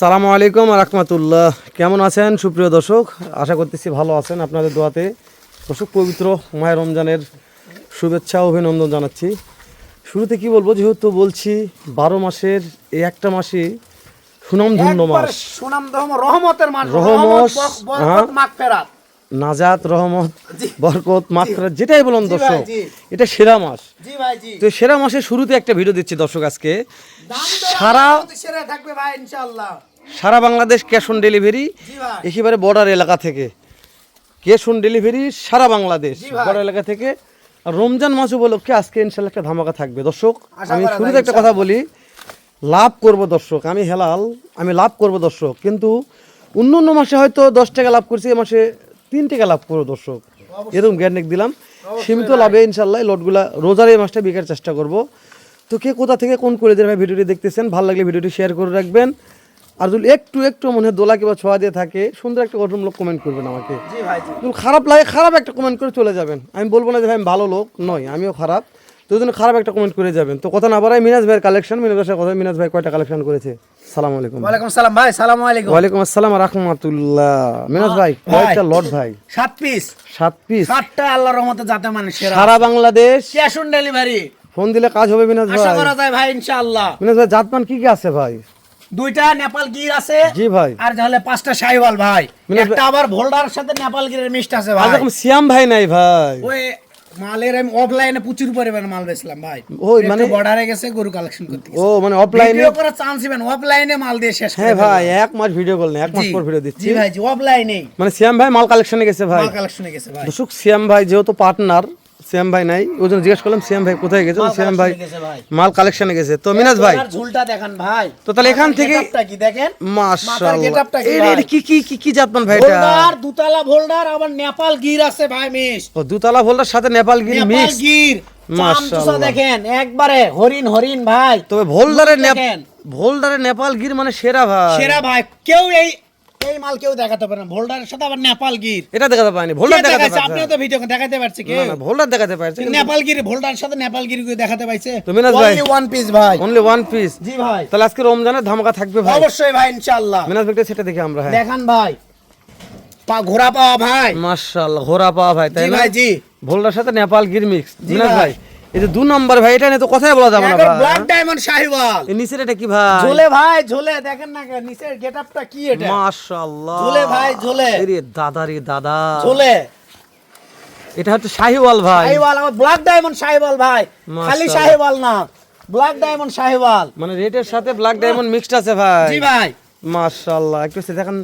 সালামু আলাইকুম রহমতুল্লাহ। কেমন আছেন সুপ্রিয় দর্শক? আশা করতেছি ভালো আছেন। আপনাদের দোয়াতে দর্শক পবিত্র মায়ের রমজানের শুভেচ্ছা অভিনন্দন জানাচ্ছি। শুরুতে কি বলব? যেহেতু বলছি বারো মাসের এই একটা মাসই সুনামধন্য মাস। রহমতের মাস রহমত, হ্যাঁ। নাজাত রহমত। বরকত মাত্রা যেটাই বলুন দর্শক এটা সেরা মাস। তো সেরা মাসের শুরুতে একটা ভিডিও দিচ্ছি দর্শক আজকে। সারা থাকবে ভাই ইনশাআল্লাহ। সারা বাংলাদেশ ক্যাশ অন ডেলিভারি একেবারে বর্ডার এলাকা থেকে। ক্যাশ অন ডেলিভারি সারা বাংলাদেশ। বর্ডার এলাকা থেকে। আর রমজান মাস উপলক্ষে আজকে ইনশাল্লাহ একটা ধামাকা থাকবে। দর্শক আমি শুরুতে একটা কথা বলি লাভ করব দর্শক আমি হেলাল আমি লাভ করব দর্শক। কিন্তু অন্য অন্য মাসে হয়তো দশ টাকা লাভ করছি এ মাসে তিন টাকা লাভ করব দর্শক। এরকম গ্যারেন্টি দিলাম। সীমিত লাভে ইনশাল্লাহ লটগুলা রোজার এই মাসটা বিকার চেষ্টা করব। তো কে কোথা থেকে কোন করে দেবে ভিডিওটি দেখতেছেন ভালো লাগলে ভিডিওটি শেয়ার করে রাখবেন। আর যদি একটু একটু মনে হয় দোলা কিংবা ছোঁয়া দিয়ে থাকে। সুন্দর একটা গঠন লোক কমেন্ট করবেন আমাকে। যদি খারাপ লাগে খারাপ একটা কমেন্ট করে চলে যাবেন। আমি বলব না যে ভাই আমি ভালো লোক নয় আমিও খারাপ। তো জন্য খারাপ একটা কমেন্ট করে যাবেন। তো কথা না বাড়াই মিনাজ ভাইয়ের কালেকশন মিনাজ ভাইয়ের কথা মিনাজ ভাই কয়টা কালেকশন করেছে? সালাম আলাইকুম। ওয়ালাইকুম সালাম ভাই সালাম আলাইকুম। ওয়ালাইকুম আসসালাম রহমতুল্লাহ। মিনাজ ভাই। কয়েকটা লট ভাই? সাত পিস সাত পিস সাতটা আল্লাহর রহমতে যাতে মানে সারা। Bangladesh. Cash on delivery phone দিলে কাজ হবে মিনাজ আশা করা যায় ভাই ইনশাআল্লাহ। মিনাজ ভাই জাতমান কি কি আছে ভাই? দুইটা নেপাল গির আছে জি ভাই। আর তাহলে পাঁচটা শাইওয়াল ভাই। একটা আবার ভোল্ডার সাথে নেপাল গিরের মিষ্ট আছে ভাই। এরকম সিয়াম ভাই নাই ভাই। ওই মালের আমি অফলাইনে প্রচুর পরিমাণে মাল বেচলাম ভাই। ওই মানে- বর্ডারে গেছে গরু কালেকশন করতে ও মানে অফলাইনে ভিডিও করার চান্স দিবেন অফলাইনে মাল দিয়ে শেষ হ্যাঁ ভাই এক মাস ভিডিও করলেন এক মাস পর ভিডিও দিচ্ছি। জি ভাই জি অফলাইনে মানে সিয়াম ভাই মাল কালেকশনে গেছে ভাই। মাল কালেকশনে গেছে ভাই। দর্শক সিয়াম ভাই যেহেতু পার্টনার সিয়াম ভাই নাই। ওই জন্য জিজ্ঞেস করলাম সিয়াম ভাই কোথায় গেছে? সিয়াম ভাই। মাল কালেকশনে গেছে। তো মিনাজ ভাই ঝুলটা দেখান ভাই। তো তাহলে এখান থেকে- কি দেখেন? মাশাআল্লাহ। getup-টা কি কি কি কি কি জাতমান ভাই এটা? ভোল্ডার দুতলা ভোল্ডার আবার নেপাল গির আছে ভাই মিস। ও দুতলা ভোল্ডার সাথে নেপাল গির নেপাল মিক্স? গির। মাশাআল্লাহ। দেখেন একবারে হরিণ হরিণ ভাই। তবে ভোল্ডারে দেখেন। ভোল্ডারে নেপাল গির মানে সেরা ভাই। সেরা ভাই। কেউ এই এই মাল কেউ দেখাতে পারে না। ভোল্ডারের সাথে আবার নেপাল গির। এটা দেখাতে পারেনি ভোল্ডার দেখাতে পারছে। আপনিও তো ভিডিও দেখাতে পারছে কে না না ভোল্ডার দেখাতে পারছে নেপাল গির ভোল্ডারের সাথে নেপাল গির দেখাতে পাইছে? তো মিনাজ ভাই- ওয়ান পিস ভাই। অনলি ওয়ান পিস জি ভাই। তাহলে আজকে রমজানের ধামাকা থাকবে ভাই। অবশ্যই ভাই ইনশাআল্লাহ। মিনাজ ভাইটা সেটা দেখি আমরা হ্যাঁ। দেখান ভাই। পা ঘোড়া পাওয়া ভাই। মাশাআল্লাহ ঘোরা পাওয়া ভাই তাই জি ভাই জি। ভোল্ডার সাথে নেপাল গির মিক্স জি মিনাজ ভাই। ভাই এই যে দু নম্বর ভাই এটা নিয়ে তো কথাই বলা যাবে না ভাই। Black diamond Sahiwal. এই নিচের এটা কি ভাই? ঝোলে ভাই ঝোলে দেখেন না নিচের গেটআপটা কি এটা? মাশাআল্লাহ। ঝোলে ভাই, ঝোলে। রে দাদা রে দাদা। ঝোলে। এটা হচ্ছে শাহিওয়াল ভাই। শাহিওয়াল আমার ব্ল্যাক ডায়মন্ড শাহিওয়াল ভাই। খালি। শাহিওয়াল না ব্ল্যাক ডায়মন্ড শাহিওয়াল। মানে রেটের সাথে ব্ল্যাক ডায়মন্ড মিক্সড আছে ভাই। জি ভাই। মাশাআল্লাহ একটু দেখেন।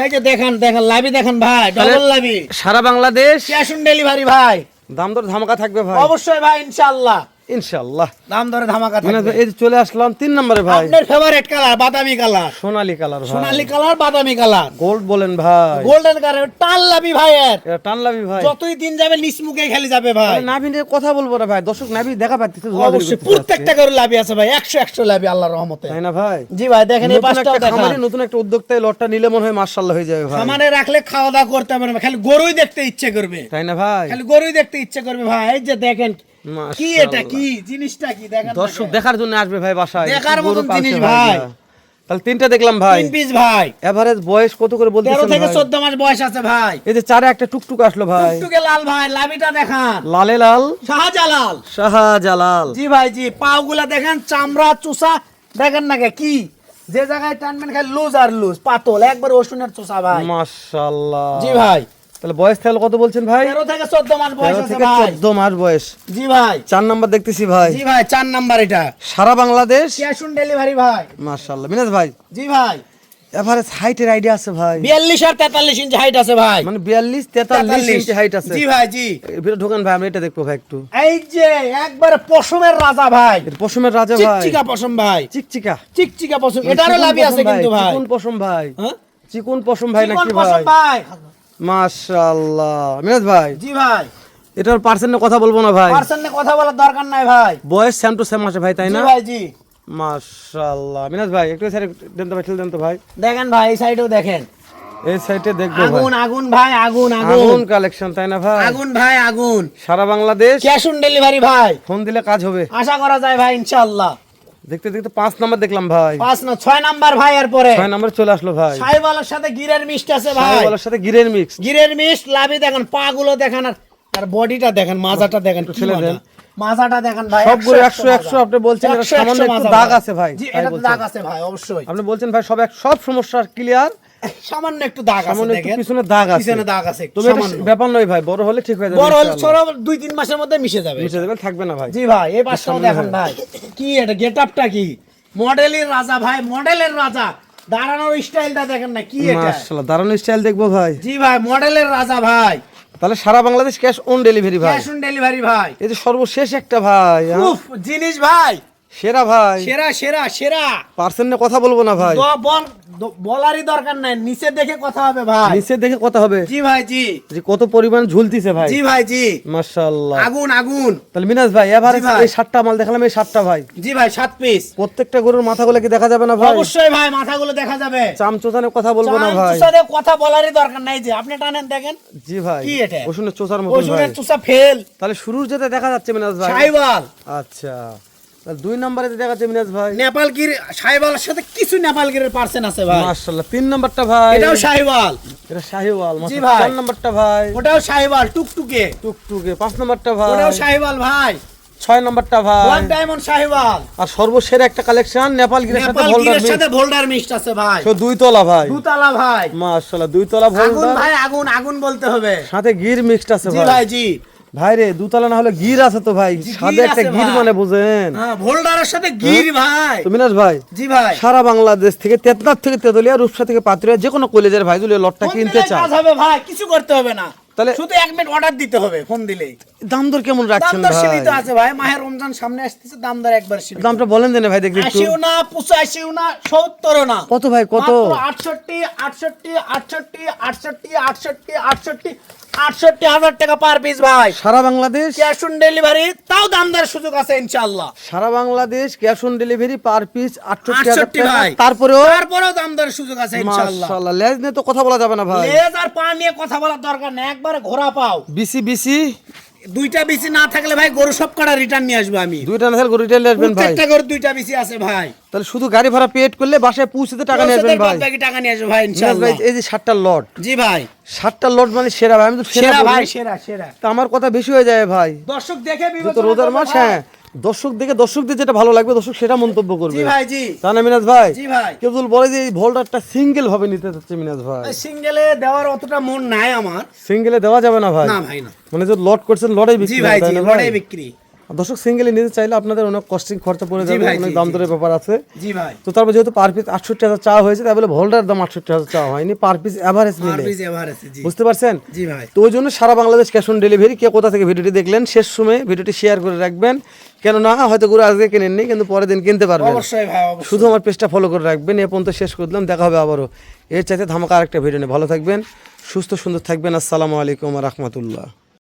এই যে দেখেন দেখেন লাভি দেখেন ভাই ডবল লাভি। সারা বাংলাদেশ ক্যাশ অন ডেলিভারি ভাই। দাম দর ধামাকা থাকবে ভাই। অবশ্যই ভাই ইনশাআল্লাহ। ইনশাআল্লাহ। দাম ধরে ধামাকা মিনাজ থাকবে। এই চলে আসলাম তিন নম্বরে ভাই। আপনার ফেভারিট কালার বাদামি কালার সোনালী কালার ভাই। সোনালী কালার বাদামি কালার। গোল্ড বলেন ভাই। গোল্ডেন কালার টান লাভি ভাইয়ের। এটা টানলাবি ভাই। যতই দিন যাবে নিচ মুখে খেলে যাবে ভাই। নাভি নিয়ে কথা বলব না ভাই। দর্শক নাভি দেখা পাচ্ছে অবশ্যই প্রত্যেকটা করে লাভি আছে ভাই। একশো একশো লাভি আল্লাহর রহমতে। তাই না ভাই? জি ভাই দেখেন এই একটা দেখান। নতুন একটা উদ্যোক্তা এই লটটা নিলে মনে হয় মার্শাল্লাহ হয়ে যাবে ভাই। খামারে রাখলে খাওয়া দাওয়া করতে পারবে না খালি গরুই দেখতে ইচ্ছে করবে। তাই না ভাই? খালি গরুই দেখতে ইচ্ছে করবে ভাই। এই যে দেখেন কি। এটা কি? জিনিসটা কি? দেখেন দর্শক দেখার জন্য আসবে ভাই বাসায়। দেখার পালছে জিনিস ভাই। তাহলে তিনটা দেখলাম ভাই। তিন পিস ভাই। এভারেজ বয়স কত করে তেরো বলতেছেন থেকে ভাই? চোদ্দ মাস বয়স আছে ভাই। এই যে চারে একটা টুকটুক আসলো ভাই। টুকটুকে লাল ভাই লাভিটা দেখান। লালে লাল? শাহজালাল। শাহজালাল। জি ভাই জি। দেখেন চামড়া চুষা। দেখেন না কে, কি? যে জায়গায় টানবেন খালি লুজ আর লুজ পাতল। একবার রসুনের চুষা ভাই। মাশাআল্লাহ। জি ভাই। তাহলে বয়স তাহলে কত বলছেন ভাই? তেরো থেকে চোদ্দ মাস বয়স আছে ভাই। চোদ্দ মাস বয়স। জি ভাই। চার নাম্বার দেখতেছি ভাই। জি ভাই চার নাম্বার এটা। সারা বাংলাদেশ? ক্যাশ অন ডেলিভারি ভাই। মাশাআল্লাহ। মিনাজ ভাই জি ভাই। এভারেজ হাইটের আইডিয়া আছে ভাই। বিয়াল্লিশ আর তেতাল্লিশ ইঞ্চি হাইট আছে ভাই। মানে বিয়াল্লিশ তেতাল্লিশ ইঞ্চি হাইট আছে। জি ভাই জি। ভিতরে ঢোকান ভাই আমি এটা দেখব ভাই একটু। এই যে একবারে পশমের রাজা ভাই। পশমের রাজা ভাই। চিকচিকা পশম ভাই। চিকচিকা। চিকচিকা পশম। এটারও লাভি আছে কিন্তু ভাই চিকন পশম ভাই। হ্যাঁ? চিকন পশম ভাই নাকি ভাই? ভাই। মাশাআল্লাহ। মিনাজ ভাই জি ভাই। এটার পার্সেন্টে কথা বলব না ভাই। পার্সেন্টে কথা বলার দরকার নাই ভাই। বয়স সেম টু সেম আছে ভাই তাই না? ভাই জি। মাশাআল্লাহ। মিনাজ ভাই একটু স্যার দেন তো ভাই দেন তো ভাই। দেখেন ভাই এই সাইডেও দেখেন। এই সাইডে দেখব আগুন আগুন ভাই আগুন আগুন। আগুন কালেকশন তাই না ভাই? আগুন ভাই আগুন। সারা বাংলাদেশ? ক্যাশ অন ডেলিভারি ভাই। ফোন দিলে কাজ হবে। আশা করা যায় ভাই ইনশাআল্লাহ। দেখতে দেখতে পাঁচ নাম্বার দেখলাম ভাই। পাঁচ না ছয় নাম্বার ভাই এরপরে ছয় নাম্বার চলে আসলো ভাই। সাইবালার সাথে গিরের মিষ্টি আছে ভাই। সাইবালার সাথে গিরের মিক্স। গিরের মিষ্ট লাভি দেখেন পা গুলো দেখেন আর আর বডিটা দেখেন মাজাটা দেখেন ছেলে। মাজাটা দেখেন ভাই সবগুলো 100 একশো, একশো, আপনি বলছেন এটা সামান্য একটু দাগ আছে ভাই, জি এটা দাগ আছে ভাই অবশ্যই। আপনি বলছেন ভাই সব সব সমস্যা ক্লিয়ার সামান্য একটু দাগ আছে সামান্য একটু পিছনে দাগ আছে। পিছনে দাগ আছে একটু। ব্যাপার নয় ভাই বড় হলে ঠিক হয়ে যাবে বড় হলে। ছোট দুই তিন মাসের মধ্যে মিশে যাবে। মিশে দেবেন থাকবে না ভাই। জি ভাই এই পাশটাও দেখেন ভাই। কি এটা গেটআপটা কি? মডেলের রাজা ভাই মডেলের রাজা। দাঁড়ানোর স্টাইলটা দেখেন না কি এটা? মাশাআল্লাহ দারুণ স্টাইল দেখব ভাই। জি ভাই মডেলের রাজা ভাই। তাহলে সারা বাংলাদেশ ক্যাশ অন ডেলিভারি ভাই। ক্যাশ অন ডেলিভারি ভাই। এই যে সর্বশেষ একটা ভাই? উফ জিনিস ভাই। সেরা ভাই। সেরা সেরা সেরা। পার্সেন্টে কথা বলব না ভাই। বল- বলারই দরকার নাই। নিচে দেখে কথা হবে ভাই। নিচে দেখে কথা হবে। জি ভাই জি। যে কত পরিমাণ ঝুলতিছে ভাই। জি ভাই জি। মাশাআল্লাহ। আগুন আগুন। তাহলে মিনাজ ভাই এবারে এই সাতটা মাল দেখালাম এই সাতটা ভাই। জি ভাই সাত পিস প্রত্যেকটা গরুর মাথাগুলো কি দেখা যাবে না ভাই? অবশ্যই ভাই মাথাগুলো দেখা যাবে। চামচোচানে কথা বলব না ভাই। চুষাদের কথা বলারই দরকার নাই যে আপনি টানেন দেখেন। জি ভাই। কি এটা? ওষুধের চোচার মতো ভাই। ওষুধের চুষা ফেল তাহলে শুরুর যেতে দেখা যাচ্ছে মিনাজ ভাই। সাইবাল। আচ্ছা। দুই নম্বরে দেখা যাচ্ছে মিনাজ ভাই। নেপালগির সাথে কিছু নেপালগিরের আছে ভাই। মাশাআল্লাহ তিন নাম্বারটা ভাই। এটাও সাইবাল এটা জি ভাই। চার নাম্বারটা ভাই। ওটাও সাইবাল টুকটুকে। টুকটুকে পাঁচ নাম্বারটা ভাই। ওটাও সাইবাল ভাই। ছয় নাম্বারটা ভাই। ব্ল্যাক ডায়মন্ড সাইবাল আর সর্বশেষ একটা কালেকশন নেপাল গিরের সাথে ভোল্ডার সাথে ভোল্ডার মিক্সড আছে ভাই। তো দুই তলা ভাই। দুতলা ভাই। মাশাআল্লাহ দুই তলা আগুন ভাই আগুন আগুন বলতে হবে। সাথে গির মিক্সড আছে জি ভাই। ভাই জি। ভাই রে দুতলা না হলে গির আছে তো ভাই। গির একটা গির মানে বুঝেন। হ্যাঁ ভোল্ডারের সাথে গির ভাই। তো মিনাজ ভাই জি ভাই। সারা বাংলাদেশ থেকে তেতনাথ থেকে তেতুলিয়া রূপসা থেকে পাতুরিয়া যে কোনো কলেজের ভাই যদি লটটা কিনতে চান কাজ হবে ভাই কিছু করতে হবে না। তাহলে- শুধু এক মিনিট অর্ডার দিতে হবে ফোন দিলেই। দাম দর কেমন দাম রাখছেন দর ভাই? সীমিত আছে ভাই মাহের রমজান সামনে আসতেছে দাম দর একবার সীমিত। দামটা বলেন দেন ভাই দেখি একটু। আশিও না পঁচাশিও না সত্তরও না। কত ভাই কত? আটষট্টি আটষট্টি আটষট্টি আটষট্টি আটষট্টি আটষট্টি আটষট্টি হাজার টাকা পার পিস ভাই। সারা বাংলাদেশ? ক্যাশ অন ডেলিভারি তাও দামদার সুযোগ আছে ইনশাআল্লাহ। সারা Bangladesh cash on delivery per piece আটষট্টি হাজার টাকা। তারপরেও? তারপরেও দামদার সুযোগ আছে ইনশাআল্লাহ। মাশাআল্লাহ লেজ নিয়ে তো কথা বলা যাবে না ভাই। লেজ আর পা নিয়ে কথা বলার দরকার নেই একবারে ঘোরা পাও। BC BC. দুইটা বিসি না থাকলে ভাই গরু সব কটা রিটার্ন নিয়ে আসব আমি। দুইটা না থাকলে গরু রিটার্ন নিয়ে আসবেন ভাই। প্রত্যেকটা গরু দুইটা বিসি আছে ভাই। তাহলে শুধু গাড়ি ভাড়া পেড করলে বাসায় পৌঁছতে টাকা নিয়ে আসবেন ভাই। বাকি টাকা নিয়ে আসব ভাই ইনশাআল্লাহ ভাই এই যে সাতটা লট জি ভাই। সাতটা লট মানে সেরা ভাই আমি তো সেরা ভাই সেরা সেরা। তো আমার কথা বেশি হয়ে যায় ভাই। দর্শক দেখে বিবেচনা রোজার মাস হ্যাঁ। দর্শক দেখে দর্শকদের যেটা ভালো লাগবে দর্শক সেটা মন্তব্য করবে। ভাই জি। তা না মিনাজ ভাই? জি ভাই। কেউ বলে যে এই ভোল্টারটা সিঙ্গেল ভাবে নিতে চাচ্ছে মিনাজ ভাই? সিঙ্গেলে দেওয়ার অতটা মন নাই আমার। সিঙ্গেলে দেওয়া যাবে না ভাই? না ভাই না। মানে যে লট করছেন লটাই জি বিক্রি ভাই জি লড়াই বিক্রি। দর্শক সিঙ্গেলে নিতে চাইলে আপনাদের অনেক কস্টিং খরচা পড়ে যাবে অনেক দাম দরের ব্যাপার আছে। জি ভাই। তো তারপর যেহেতু পার পিস আটষট্টি হাজার চাওয়া হয়েছে তাই বলে ভোল্ডার দাম আটষট্টি হাজার চাওয়া হয়নি পার পিস অ্যাভারেজ মিলে বুঝতে পারছেন? জি ভাই। তো ওই জন্য সারা বাংলাদেশ ক্যাশ অন ডেলিভারি কে কোথা থেকে ভিডিওটি দেখলেন শেষ সময় ভিডিওটি শেয়ার করে রাখবেন। কেননা হয়তো গুরু আজকে কিনেননি কিন্তু পরের দিন কিনতে পারবেন। অবশ্যই ভাই অবশ্যই। শুধু আমার পেজটা ফলো করে রাখবেন এ পর্যন্ত শেষ করে দিলাম দেখা হবে আবারও। এর চাইতে ধামাকা আরেকটা ভিডিও নিয়ে। ভালো থাকবেন সুস্থ সুন্দর থাকবেন। আসসালামু আলাইকুম রহমতুল্লাহ।